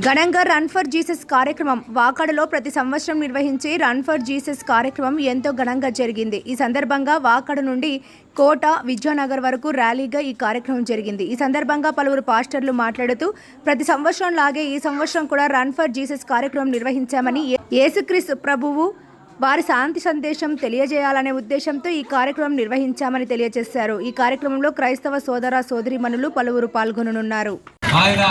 ఘనంగా run for Jesus కార్యక్రమం వాకాడలో ప్రతి సంవత్సరం నిర్వహించే రన్ ఫర్ జీసస్ కార్యక్రమం ఎంతో ఘనంగా జరిగింది. ఈ సందర్భంగా వాకాడ నుండి కోట విద్యానగర్ వరకు ర్యాలీగా ఈ కార్యక్రమం జరిగింది. ఈ సందర్భంగా పలువురు పాస్టర్లు మాట్లాడుతూ ప్రతి సంవత్సరం లాగే ఈ సంవత్సరం కూడా రన్ ఫర్ జీసస్ కార్యక్రమం నిర్వహించామని ఏ- యేసుక్రీస్తు ప్రభువు వారి శాంతి సందేశం తెలియజేయాలనే ఉద్దేశంతో ఈ కార్యక్రమం నిర్వహించామని తెలియజేశారు. ఈ కార్యక్రమంలో క్రైస్తవ సోదర సోదరిమణులు పలువురు పాల్గొననున్నారు. ఆయన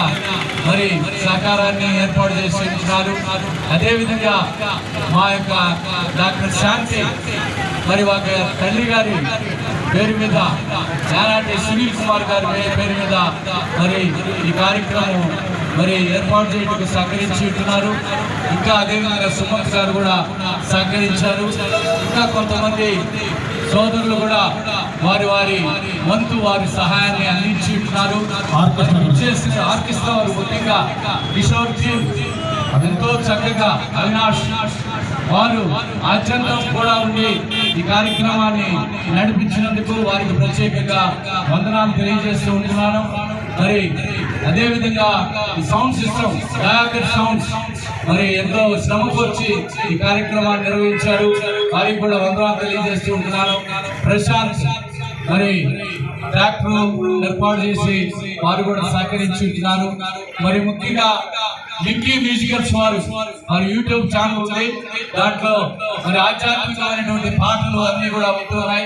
మరి సహకారాన్ని ఏర్పాటు చేసి ఉంచినారు అదేవిధంగా మా యొక్క డాక్టర్ శాంతి మరి ఒక తల్లి గారి పేరు మీద నానాటి సునీల్ కుమార్ గారి పేరు మీద మరి ఈ కార్యక్రమం మరి ఏర్పాటు చేయడానికి సహకరించి ఉంటున్నారు. ఇంకా అదేవిధంగా సుమంత్ గారు కూడా సహకరించారు. ఇంకా కొంతమంది సోదరులు కూడా వారి వారి వంతు వారి సహాయాన్ని అందించి ఉంటున్నారు చేసిన ఆర్కెస్ట్రా వారు ముఖ్యంగా కిషోర్ జీ ఎంతో చక్కగా అవినాష్ వారు ఆద్యంతం కూడా ఉండి ఈ కార్యక్రమాన్ని నడిపించినందుకు వారికి ప్రత్యేకంగా వందనాలు తెలియజేస్తూ ఉంటున్నాను. మరి అదేవిధంగా ఈ సౌండ్ సిస్టమ్ దయాకర్ సౌండ్స్ మరి ఎంతో శ్రమకు ఈ కార్యక్రమాన్ని నిర్వహించారు. వారికి కూడా వందనాలు తెలియజేస్తూ ఉంటున్నాను. ప్రశాంత్ మరి ట్రాక్టర్ ఏర్పాటు చేసి వారు కూడా సహకరించి ఉంటున్నారు మరి ముఖ్యంగా మిక్కీ మ్యూజికల్స్ వారు వారి యూట్యూబ్ ఛానల్ ఉంది. దాంట్లో మరి ఆధ్యాత్మికమైనటువంటి పాటలు అన్నీ కూడా ఉంటున్నాయి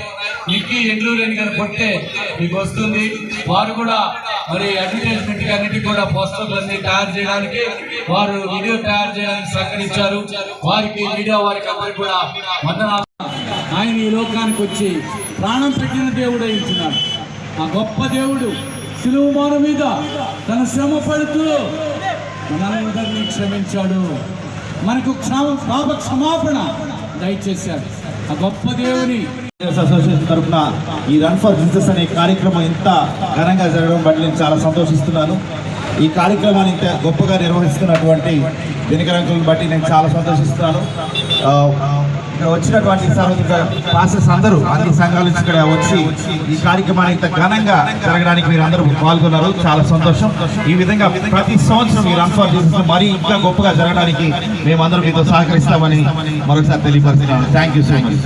మిక్కీ ఎండ్లూరేని గారు కొట్టే మీకు వస్తుంది. వారు కూడా మరి అడ్వర్టైజ్మెంట్ అన్నిటి కూడా పోస్టర్లు అన్ని తయారు చేయడానికి వారు వీడియో తయారు చేయడానికి సహకరించారు. వారికి మీడియా వారికి అందరికి కూడా వందనాలు. ఆయన ఈ లోకానికి వచ్చి ప్రాణం పెట్టిన దేవుడు ఉంటున్నాడు. ఆ గొప్ప దేవుడు శిలువుమారు మీద తన శ్రమ పడుతూ మనందరినీ క్షమించాడు. మనకు క్షమ పాప క్షమాపణ దయచేశాడు. ఆ గొప్ప దేవుని అసోసియేషన్ తరఫున ఈ రన్ ఫర్ జీసస్ అనే కార్యక్రమం ఇంత ఘనంగా జరగడం బట్టి నేను చాలా సంతోషిస్తున్నాను. ఈ కార్యక్రమాన్ని ఇంత గొప్పగా నిర్వహిస్తున్నటువంటి దినకరంకులను బట్టి నేను చాలా సంతోషిస్తున్నాను. ఇక్కడ వచ్చినటువంటి సహోదర పాసెస్ అందరూ అన్ని సంఘాల నుంచి ఇక్కడ వచ్చి ఈ కార్యక్రమాన్ని ఇంత ఘనంగా జరగడానికి మీరు అందరూ పాల్గొన్నారు. చాలా సంతోషం. ఈ విధంగా ప్రతి సంవత్సరం ఈ రన్ ఫర్ జీసస్ మరీ ఇంకా గొప్పగా జరగడానికి మేమందరం మీతో సహకరిస్తామని మరొకసారి తెలియపరుస్తున్నాను. Thank you so much